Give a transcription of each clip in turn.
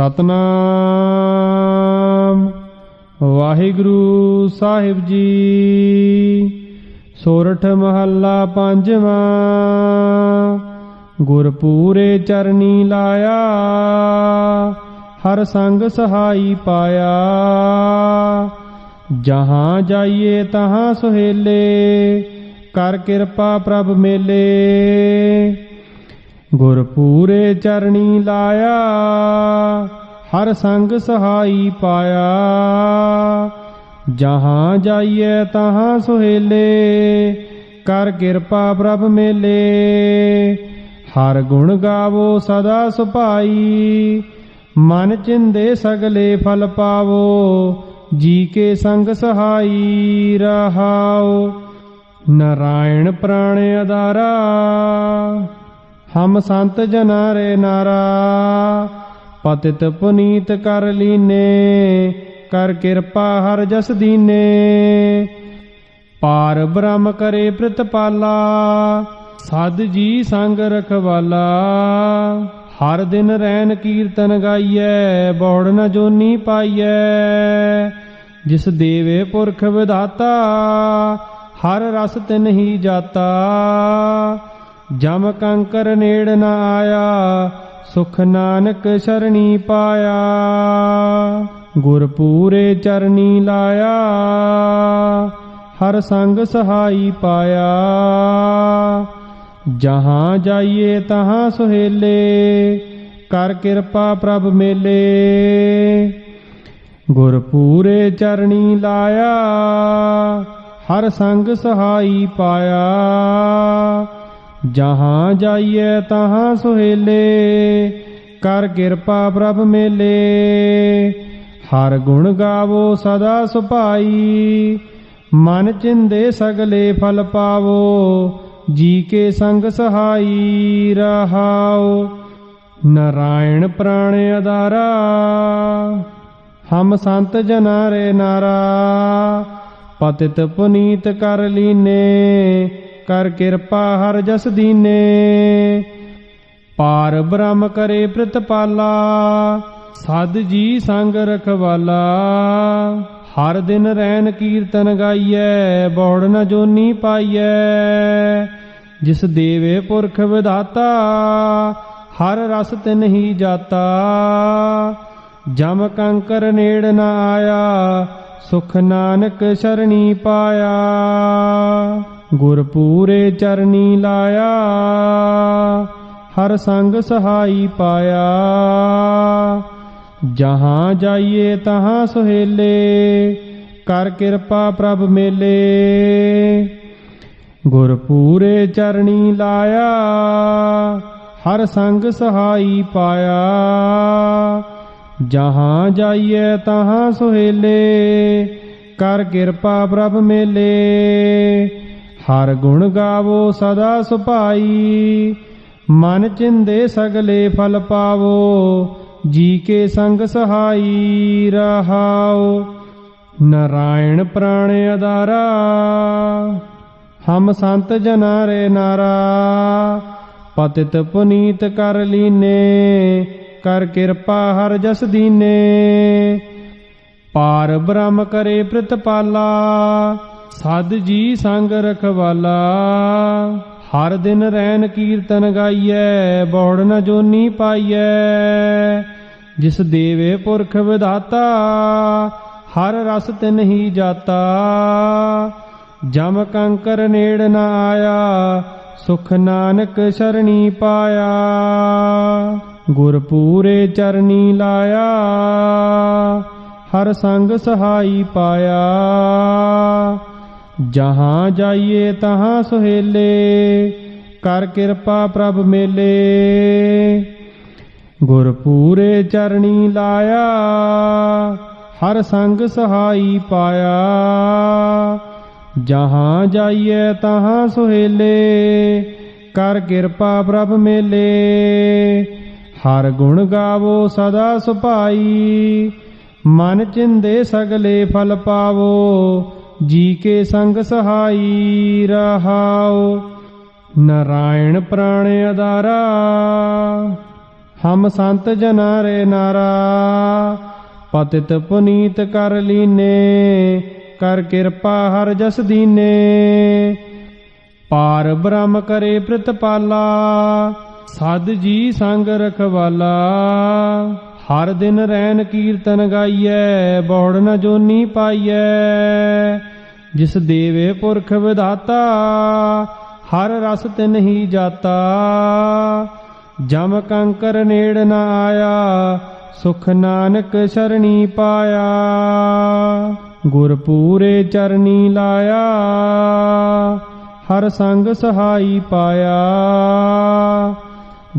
ਸਤਨਾਮ। ਵਾਹਿਗੁਰੂ ਸਾਹਿਬ ਜੀ, ਸੋਰਠ ਮਹੱਲਾ ਪੰਜਵਾਂ। ਗੁਰਪੂਰੇ ਚਰਨੀ ਲਾਇਆ, ਹਰ ਸੰਗ ਸਹਾਈ ਪਾਇਆ। ਜਹਾਂ ਜਾਈਏ ਤਹਾਂ ਸੁਹੇਲੇ, ਕਰ ਕਿਰਪਾ ਪ੍ਰਭ ਮੇਲੇ। ਗੁਰਪੂਰੇ ਚਰਣੀ ਲਾਇਆ, ਹਰ ਸੰਗ ਸਹਾਈ ਪਾਇਆ। ਜਹਾਂ ਜਾਈਏ ਤਹਾਂ ਸੁਹੇਲੇ, ਕਰ ਕਿਰਪਾ ਪ੍ਰਭ ਮੇਲੇ। ਹਰ ਗੁਣ ਗਾਵੋ ਸਦਾ ਸੁਭਾਈ, ਮਨ ਚਿੰਦੇ ਸਗਲੇ ਫਲ ਪਾਵੋ। ਜੀ ਕੇ ਸੰਗ ਸਹਾਈ ਰਹਾਓ, ਨਾਰਾਇਣ ਪ੍ਰਾਣ ਅਦਾਰਾ ਹਮ ਸੰਤ ਜਨਾ ਰੇ ਨਾਰਾ, ਪਤਿਤ ਪੁਨੀਤ ਕਰ ਲੀਨੇ, ਕਰ ਕਿਰਪਾ ਹਰ ਜਸ ਦੀਨੇ। ਪਾਰ ਬ੍ਰਹਮ ਕਰੇ ਪ੍ਰਤਪਾਲਾ, ਸਦ ਜੀ ਸੰਗ ਰਖਵਾਲਾ। ਹਰ ਦਿਨ ਰਹਿਣ ਕੀਰਤਨ ਗਾਈਐ, ਬੋੜ ਨ ਜੋਨੀ ਪਾਈਐ। ਜਿਸ ਦੇਵੇ ਪੁਰਖ ਵਿਧਾਤਾ, ਹਰ ਰਸ ਤਿਨ ਹੀ ਜਾਤਾ। ਜਮ ਕੰਕਰ ਨੇੜ ਨ ਆਇਆ, ਸੁਖ ਨਾਨਕ ਸ਼ਰਣੀ ਪਾਇਆ। ਗੁਰਪੂਰੇ ਚਰਨੀ ਲਾਇਆ, ਹਰ ਸੰਗ ਸਹਾਈ ਪਾਇਆ। ਜਹਾਂ ਜਾਈਏ ਤਹਾਂ ਸੁਹੇਲੇ, ਕਰ ਕਿਰਪਾ ਪ੍ਰਭ ਮੇਲੇ। ਗੁਰਪੂਰੇ ਚਰਣੀ ਲਾਇਆ, ਹਰ ਸੰਗ ਸਹਾਈ ਪਾਇਆ। ਜਹਾਂ ਜਾਈਏ ਤਹਾਂ ਸੁਹੇਲੇ, ਕਰ ਕਿਰਪਾ ਪ੍ਰਭ ਮੇਲੇ। ਹਰ ਗੁਣ ਗਾਵੋ ਸਦਾ ਸੁਭਾਈ, ਮਨ ਚਿੰਦੇ ਸਗਲੇ ਫਲ ਪਾਵੋ, ਜੀ ਕੇ ਸੰਗ ਸਹਾਈ ਰਹਾਓ। ਨਾਰਾਇਣ ਪ੍ਰਾਣ ਅਦਾਰਾ ਹਮ ਸੰਤ ਜਨਾ ਰੇ ਨਾਰਾ, ਪਤਿਤ ਪੁਨੀਤ ਕਰ ਲੀਨੇ। ਕਰ ਕਿਰਪਾ ਹਰ ਜਸ ਦੀਨੇ। ਪਾਰ ਬ੍ਰਹਮ ਕਰੇ ਪ੍ਰਤਪਾਲਾ ਸਦ ਜੀ ਸੰਗ ਰਖਵਾਲਾ। ਹਰ ਦਿਨ ਰੈਨ ਕੀਰਤਨ ਗਾਈਐ, ਬੋੜ ਨ ਜੋਨੀ ਪਾਈਐ। ਜਿਸ ਦੇਵੇ ਪੁਰਖ ਵਿਧਾਤਾ, ਹਰ ਰਸ ਤਿਨ ਹੀ ਜਾਤਾ। ਜਮ ਕੰਕਰ ਨੇੜ ਨ ਆਇਆ, ਸੁਖ ਨਾਨਕ ਸ਼ਰਣੀ ਪਾਇਆ। ਗੁਰਪੂਰੇ ਚਰਨੀ ਲਾਇਆ, ਹਰ ਸੰਗ ਸਹਾਈ ਪਾਇਆ। ਜਹਾਂ ਜਾਈਏ ਤਹਾਂ ਸੁਹੇਲੇ, ਕਰ ਕਿਰਪਾ ਪ੍ਰਭ ਮੇਲੇ। ਗੁਰਪੂਰੇ ਚਰਣੀ ਲਾਇਆ, ਹਰ ਸੰਗ ਸਹਾਈ ਪਾਇਆ। ਜਹਾਂ ਜਾਈਏ ਤਹਾਂ ਸੁਹੇਲੇ, ਕਰ ਕਿਰਪਾ ਪ੍ਰਭ ਮੇਲੇ। ਹਰ ਗੁਣ ਗਾਵੋ ਸਦਾ ਸੁਭਾਈ। ਮਨ ਚਿੰਦੇ ਸਗਲੇ ਫਲ ਪਾਵੋ, ਜੀ ਕੇ ਸੰਗ ਸਹਾਈ ਰਹਾਓ। ਨਾਰਾਇਣ ਪ੍ਰਾਣ ਅਦਾਰਾ ਹਮ ਸੰਤ ਜਨਾ ਰੇ ਨਾਰਾ। ਪਤਿਤ ਪੁਨੀਤ ਕਰ ਲੀਨੇ, ਕਰ ਕਿਰਪਾ ਹਰ ਜਸ ਦੀਨੇ। ਪਾਰ ਬ੍ਰਹਮ ਕਰੇ ਪ੍ਰਤਪਾਲਾ ਸਦ ਜੀ ਸੰਗ ਰਖਵਾਲਾ। ਹਰ ਦਿਨ ਰੈਨ ਕੀਰਤਨ ਗਾਈਐ, ਬੋੜ ਨ ਜੋਨੀ ਪਾਈਐ। ਜਿਸ ਦੇਵੇ ਪੁਰਖ ਵਿਧਾਤਾ, ਹਰ ਰਸ ਤਿਨ ਹੀ ਜਾਤਾ। ਜਮ ਕੰਕਰ ਨੇੜ ਨ ਆਇਆ, ਸੁਖ ਨਾਨਕ ਸ਼ਰਣੀ ਪਾਇਆ। ਗੁਰਪੂਰੇ ਚਰਨੀ ਲਾਇਆ, ਹਰ ਸੰਗ ਸਹਾਈ ਪਾਇਆ। ਜਹਾਂ ਜਾਈਏ ਤਹਾਂ ਸੁਹੇਲੇ, ਕਰ ਕਿਰਪਾ ਪ੍ਰਭ ਮੇਲੇ। ਗੁਰਪੂਰੇ ਚਰਣੀ ਲਾਇਆ, ਹਰ ਸੰਗ ਸਹਾਈ ਪਾਇਆ। ਜਹਾਂ ਜਾਈਏ ਤਹਾਂ ਸੁਹੇਲੇ, ਕਰ ਕਿਰਪਾ ਪ੍ਰਭ ਮੇਲੇ। ਹਰ ਗੁਣ ਗਾਵੋ ਸਦਾ ਸੁਭਾਈ, ਮਨ ਚਿੰਦੇ ਸਗਲੇ ਫਲ ਪਾਵੋ। ਜੀ ਕੇ ਸੰਗ ਸਹਾਈ ਰਹਾਓ। ਨਾਰਾਇਣ ਪ੍ਰਾਣ ਅਦਾਰਾ ਹਮ ਸੰਤ ਜਨਾ ਰੇ ਨਾਰਾ। ਪਤਿਤ ਪੁਨੀਤ ਕਰ ਲੀਨੇ, ਕਰ ਕਿਰਪਾ ਹਰ ਜਸ ਦੀਨੇ। ਪਾਰ ਬ੍ਰਹਮ ਕਰੇ ਪ੍ਰਤਪਾਲਾ ਸਦ ਜੀ ਸੰਗ ਰਖਵਾਲਾ। ਹਰ ਦਿਨ ਰਹਿਣ ਕੀਰਤਨ ਗਾਈਐ, ਬੋੜ ਨ ਜੋਨੀ ਪਾਈਐ। ਜਿਸ ਦੇਵੇ ਪੁਰਖ ਵਿਧਾਤਾ, ਹਰ ਰਸ ਤਿਨ ਹੀ ਜਾਤਾ। ਜਮ ਕੰਕਰ ਨੇੜ ਨਾ ਆਇਆ, ਸੁਖ ਨਾਨਕ ਸ਼ਰਣੀ ਪਾਇਆ। ਗੁਰ ਪੂਰੇ ਚਰਨੀ ਲਾਇਆ, ਹਰ ਸੰਗ ਸਹਾਈ ਪਾਇਆ।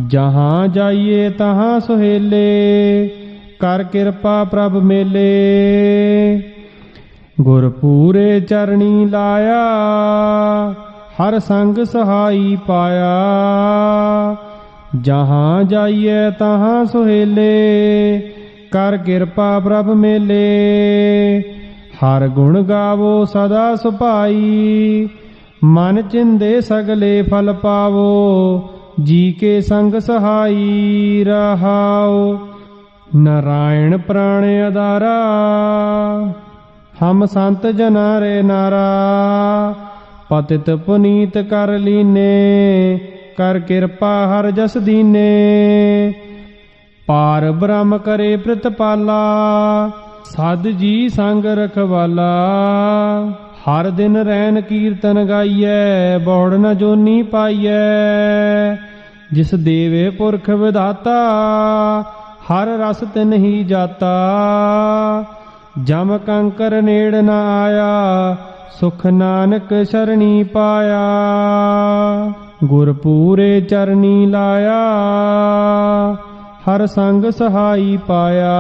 ਜਹਾਂ ਜਾਈਏ ਤਹਾਂ ਸੁਹੇਲੇ, ਕਰ ਕਿਰਪਾ ਪ੍ਰਭ ਮੇਲੇ। ਗੁਰ ਪੂਰੇ ਚਰਣੀ ਲਾਇਆ, ਹਰ ਸੰਗ ਸਹਾਈ ਪਾਇਆ। ਜਹਾਂ ਜਾਈਏ ਤਹਾਂ ਸੁਹੇਲੇ, ਕਰ ਕਿਰਪਾ ਪ੍ਰਭ ਮੇਲੇ। ਹਰ ਗੁਣ ਗਾਵੋ ਸਦਾ ਸੁਭਾਈ, ਮਨ ਚਿੰਦੇ ਸਗਲੇ ਫਲ ਪਾਵੋ। ਜੀ ਕੇ ਸੰਗ ਸਹਾਈ ਰਹਾਓ। ਨਾਰਾਇਣ ਪ੍ਰਾਣ ਅਦਾਰਾ ਹਮ ਸੰਤ ਜਨਾ ਰੇ ਨਾਰਾ, ਪਤਿਤ ਪੁਨੀਤ ਕਰ ਲੀਨੇ, ਕਰ ਕਿਰਪਾ ਹਰ ਜਸ ਦੀਨੇ। ਪਾਰ ਬ੍ਰਹਮ ਕਰੇ ਪ੍ਰਤਪਾਲਾ, ਸਦ ਜੀ ਸੰਗ ਰਖਵਾਲਾ। ਹਰ ਦਿਨ ਰੈਨ ਕੀਰਤਨ ਗਾਈਐ, ਬੋੜ ਨ ਜੋਨੀ ਪਾਈਐ। ਜਿਸ ਦੇਵੇ ਪੁਰਖ ਵਿਧਾਤਾ, ਹਰ ਰਸ ਤਿਨ ਹੀ ਜਾਤਾ। ਜਮ ਕੰਕਰ ਨੇੜ ਨਾ ਆਇਆ, ਸੁਖ ਨਾਨਕ ਸ਼ਰਣੀ ਪਾਇਆ। ਗੁਰ ਪੂਰੇ ਚਰਨੀ ਲਾਇਆ, ਹਰ ਸੰਗ ਸਹਾਈ ਪਾਇਆ।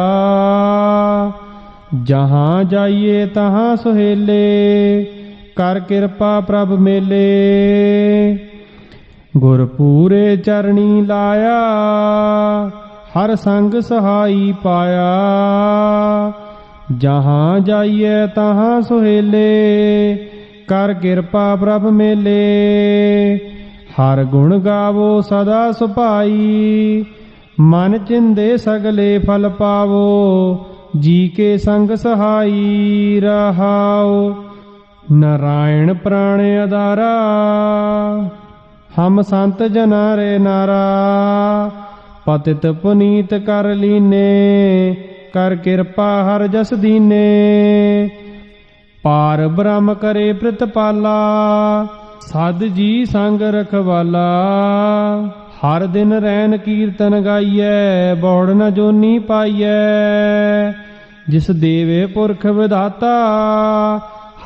ਜਹਾਂ ਜਾਈਏ ਤਹਾਂ ਸੁਹੇਲੇ, ਕਰ ਕਿਰਪਾ ਪ੍ਰਭ ਮੇਲੇ। ਗੁਰ ਪੂਰੇ ਚਰਣੀ ਲਾਇਆ, ਹਰ ਸੰਗ ਸਹਾਈ ਪਾਇਆ। ਜਹਾਂ ਜਾਈਏ ਤਹਾਂ ਸੁਹੇਲੇ, ਕਰ ਕਿਰਪਾ ਪ੍ਰਭ ਮੇਲੇ। ਹਰ ਗੁਣ ਗਾਵੋ ਸਦਾ ਸੁਭਾਈ, ਮਨ ਚਿੰਦੇ ਸਗਲੇ ਫਲ ਪਾਵੋ, ਜੀ ਕੇ ਸੰਗ ਸਹਾਈ ਰਹਾਓ। ਨਾਰਾਇਣ ਪ੍ਰਾਣ ਅਦਾਰਾ ਹਮ ਸੰਤ ਜਨਾ ਰੇ ਨਾਰਾ, ਪਤਿਤ ਪੁਨੀਤ ਕਰ ਲੀਨੇ। ਕਰ ਕਿਰਪਾ ਹਰ ਜਸ ਦੀਨੇ। ਪਾਰ ਬ੍ਰਹਮ ਕਰੇ ਪ੍ਰਤਪਾਲਾ ਸਦ ਜੀ ਸੰਗ ਰਖਵਾਲਾ। ਹਰ ਦਿਨ ਰੈਨ ਕੀਰਤਨ ਗਾਈਐ, ਬੋੜ ਨ ਜੋਨੀ ਪਾਈਐ। ਜਿਸ ਦੇਵੇ ਪੁਰਖ ਵਿਧਾਤਾ,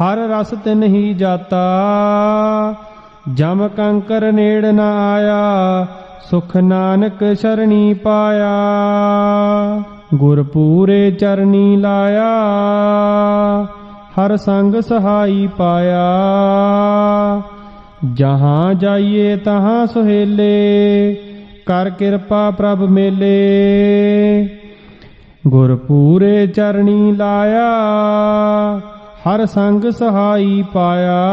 ਹਰ ਰਸ ਤਿਨ ਹੀ ਜਾਤਾ। ਜਮ ਕੰਕਰ ਨੇੜ ਨਾ ਆਇਆ, ਸੁਖ ਨਾਨਕ ਸ਼ਰਣੀ ਪਾਇਆ। ਗੁਰ ਪੂਰੇ ਚਰਨੀ ਲਾਇਆ, ਹਰ ਸੰਗ ਸਹਾਈ ਪਾਇਆ। ਜਹਾਂ ਜਾਈਏ ਤਹਾਂ ਸੁਹੇਲੇ, ਕਰ ਕਿਰਪਾ ਪ੍ਰਭ ਮੇਲੇ। ਗੁਰ ਪੂਰੇ ਚਰਣੀ ਲਾਇਆ, ਹਰ ਸੰਗ ਸਹਾਈ ਪਾਇਆ।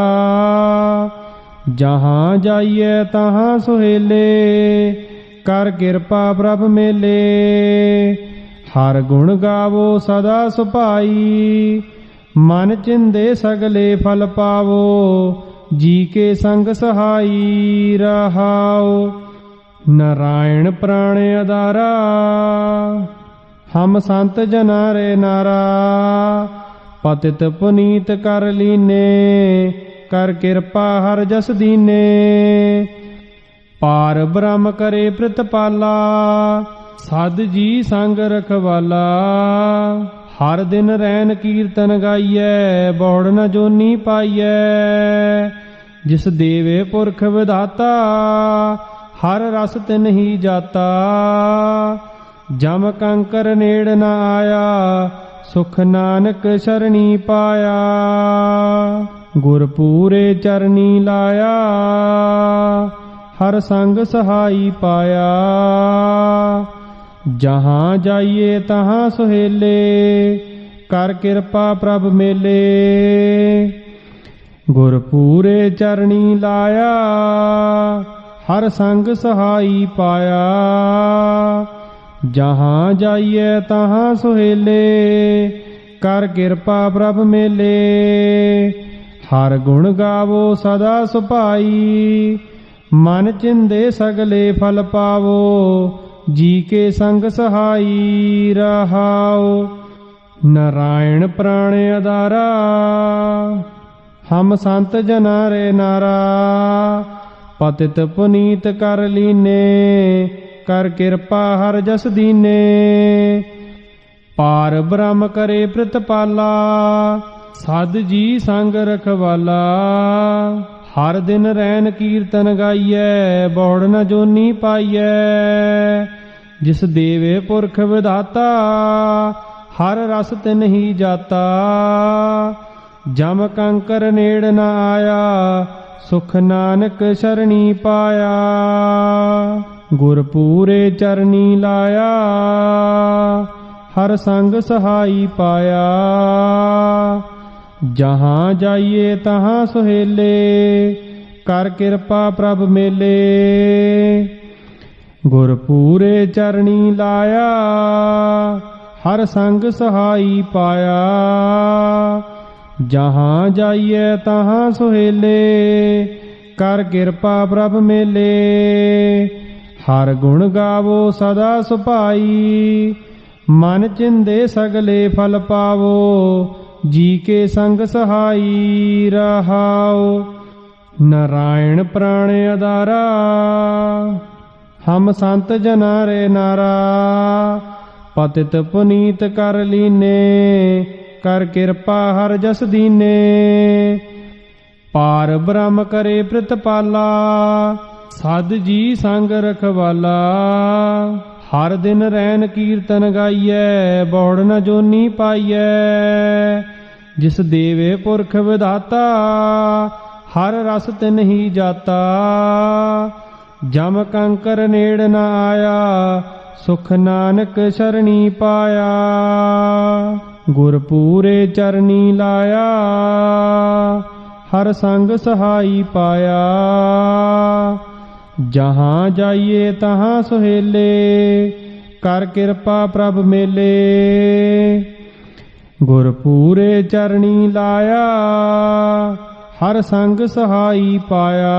ਜਹਾਂ ਜਾਈਏ ਤਹਾਂ ਸੁਹੇਲੇ, ਕਰ ਕਿਰਪਾ ਪ੍ਰਭ ਮੇਲੇ। ਹਰ ਗੁਣ ਗਾਵੋ ਸਦਾ ਸੁਭਾਈ, ਮਨ ਚਿੰਦੇ ਸਗਲੇ ਫਲ ਪਾਵੋ, ਜੀ ਕੇ ਸੰਗ ਸਹਾਈ ਰਹਾਓ। ਨਾਰਾਇਣ ਪ੍ਰਾਣ ਅਦਾਰਾ ਹਮ ਸੰਤ ਜਨਾ ਰੇ ਨਾਰਾ, ਪਤਿਤ ਪੁਨੀਤ ਕਰ ਲੀਨੇ, ਕਰ ਕਿਰਪਾ ਹਰ ਜਸ ਦੀਨੇ। ਪਾਰ ਬ੍ਰਹਮ ਕਰੇ ਪ੍ਰਤਪਾਲਾ ਸਦ ਜੀ ਸੰਗ ਰਖਵਾਲਾ। ਹਰ ਦਿਨ ਰੈਨ ਕੀਰਤਨ ਗਾਈਐ, ਬੋੜ ਨ ਜੋਨੀ ਪਾਈਐ। ਜਿਸ ਦੇਵੇ ਪੁਰਖ ਵਿਧਾਤਾ, ਹਰ ਰਸ ਤਿਨ ਹੀ ਜਾਤਾ। ਜਮ ਕੰਕਰ ਨੇੜ ਨ ਆਇਆ, ਸੁਖ ਨਾਨਕ ਸ਼ਰਣੀ ਪਾਇਆ। ਗੁਰ ਪੂਰੇ ਚਰਨੀ ਲਾਇਆ, ਹਰ ਸੰਗ ਸਹਾਈ ਪਾਇਆ। ਜਹਾਂ ਜਾਈਏ ਤਹਾਂ ਸੁਹੇਲੇ, ਕਰ ਕਿਰਪਾ ਪ੍ਰਭ ਮੇਲੇ। ਗੁਰ ਪੂਰੇ ਚਰਣੀ ਲਾਇਆ, ਹਰ ਸੰਗ ਸਹਾਈ ਪਾਇਆ। ਜਹਾਂ ਜਾਈਏ ਤਹਾਂ ਸੁਹੇਲੇ, ਕਰ ਕਿਰਪਾ ਪ੍ਰਭ ਮੇਲੇ। ਹਰ ਗੁਣ ਗਾਵੋ ਸਦਾ ਸੁਭਾਈ, ਮਨ ਚਿੰਦੇ ਸਗਲੇ ਫਲ ਪਾਵੋ। ਜੀ ਕੇ ਸੰਗ ਸਹਾਈ ਰਹਾਓ। ਨਾਰਾਇਣ ਪ੍ਰਾਣ ਅਦਾਰਾ ਹਮ ਸੰਤ ਜਨਾ ਰੇ ਨਾਰਾ। ਪਤਿਤ ਪੁਨੀਤ ਕਰ ਲੀਨੇ, ਕਰ ਕਿਰਪਾ ਹਰ ਜਸ ਦੀਨੇ। ਪਾਰ ਬ੍ਰਹਮ ਕਰੇ ਪ੍ਰਤਪਾਲਾ, ਸਦ ਜੀ ਸੰਗ ਰਖਵਾਲਾ। ਹਰ ਦਿਨ ਰੈਨ ਕੀਰਤਨ ਗਾਈਐ, ਬੌੜ ਨ ਜੋਨੀ ਪਾਈਐ। ਜਿਸ ਦੇਵੇ ਪੁਰਖ ਵਿਧਾਤਾ, ਹਰ ਰਸ ਤਿਨ ਹੀ ਜਾਤਾ। ਜਮ ਕੰਕਰ ਨੇੜ ਨ ਆਇਆ, ਸੁਖ ਨਾਨਕ ਸ਼ਰਣੀ ਪਾਇਆ। ਗੁਰ ਪੂਰੇ ਚਰਨੀ ਲਾਇਆ, ਹਰ ਸੰਗ ਸਹਾਈ ਪਾਇਆ। ਜਹਾਂ ਜਾਈਏ ਤਹਾਂ ਸੁਹੇਲੇ, ਕਰ ਕਿਰਪਾ ਪ੍ਰਭ ਮੇਲੇ। ਗੁਰ ਪੂਰੇ ਚਰਣੀ ਲਾਇਆ, ਹਰ ਸੰਗ ਸਹਾਈ ਪਾਇਆ। ਜਹਾਂ ਜਾਈਏ ਤਹਾਂ ਸੁਹੇਲੇ, ਕਰ ਕਿਰਪਾ ਪ੍ਰਭ ਮੇਲੇ। ਹਰ ਗੁਣ ਗਾਵੋ ਸਦਾ ਸੁਭਾਈ, ਮਨ ਚਿੰਦੇ ਸਗਲੇ ਫਲ ਪਾਵੋ। ਜੀ ਕੇ ਸੰਗ ਸਹਾਈ ਰਹਾਓ। ਨਾਰਾਇਣ ਪ੍ਰਾਣ ਅਦਾਰਾ ਹਮ ਸੰਤ ਜਨਾ ਰੇ ਨਾਰਾ। ਪਤਿਤ ਪੁਨੀਤ ਕਰ ਲੀਨੇ। ਕਰ ਕਿਰਪਾ ਹਰ ਜਸ ਦੀਨੇ। ਪਾਰ ਬ੍ਰਹਮ ਕਰੇ ਪ੍ਰਤਪਾਲਾ ਸਦ ਜੀ ਸੰਗ ਰਖਵਾਲਾ। ਹਰ ਦਿਨ ਰਹਿਣ ਕੀਰਤਨ ਗਾਈਐ। ਬੌੜ ਨ ਜੋਨੀ ਪਾਈਐ। ਜਿਸ ਦੇਵੇ ਪੁਰਖ ਵਿਧਾਤਾ, ਹਰ ਰਸ ਤਿਨ ਹੀ ਜਾਤਾ। ਜਮ ਕੰਕਰ ਨੇੜ ਨਾ ਆਇਆ, ਸੁਖ ਨਾਨਕ ਸ਼ਰਣੀ ਪਾਇਆ। ਗੁਰ ਪੂਰੇ ਚਰਨੀ ਲਾਇਆ, ਹਰ ਸੰਗ ਸਹਾਈ ਪਾਇਆ। ਜਹਾਂ ਜਾਈਏ ਤਹਾਂ ਸੁਹੇਲੇ, ਕਰ ਕਿਰਪਾ ਪ੍ਰਭ ਮੇਲੇ। ਗੁਰ ਪੂਰੇ ਚਰਣੀ ਲਾਇਆ, ਹਰ ਸੰਗ ਸਹਾਈ ਪਾਇਆ।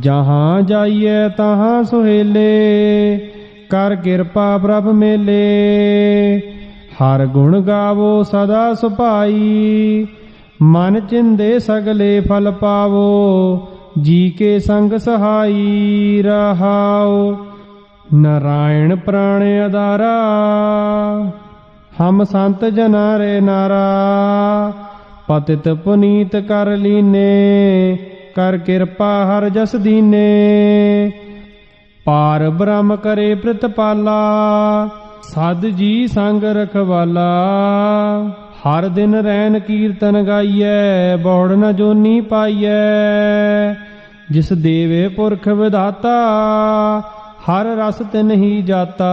ਜਹਾਂ ਜਾਈਏ ਤਹਾਂ ਸੁਹੇਲੇ, ਕਰ ਕਿਰਪਾ ਪ੍ਰਭ ਮੇਲੇ। ਹਰ ਗੁਣ ਗਾਵੋ ਸਦਾ ਸੁਭਾਈ, ਮਨ ਚਿੰਦੇ ਸਗਲੇ ਫਲ ਪਾਵੋ। ਜੀ ਕੇ ਸੰਗ ਸਹਾਈ ਰਹਾਓ, ਨਾਰਾਇਣ ਪ੍ਰਾਣ ਅਦਾਰਾ ਹਮ ਸੰਤ ਜਨਾ ਰੇ ਨਾਰਾ, ਪਤਿਤ ਪੁਨੀਤ ਕਰ ਲੀਨੇ, ਕਰ ਕਿਰਪਾ ਹਰ ਜਸ ਦੀਨੇ। ਪਾਰ ਬ੍ਰਹਮ ਕਰੇ ਪ੍ਰਤਪਾਲਾ, ਸਦ ਜੀ ਸੰਗ ਰਖਵਾਲਾ। ਹਰ ਦਿਨ ਰੈਨ ਕੀਰਤਨ ਗਾਈਐ, ਬੌੜ ਨ ਜੋਨੀ ਪਾਈਐ। ਜਿਸ ਦੇਵੇ ਪੁਰਖ ਵਿਧਾਤਾ, ਹਰ ਰਸ ਤਿਨ ਹੀ ਜਾਤਾ।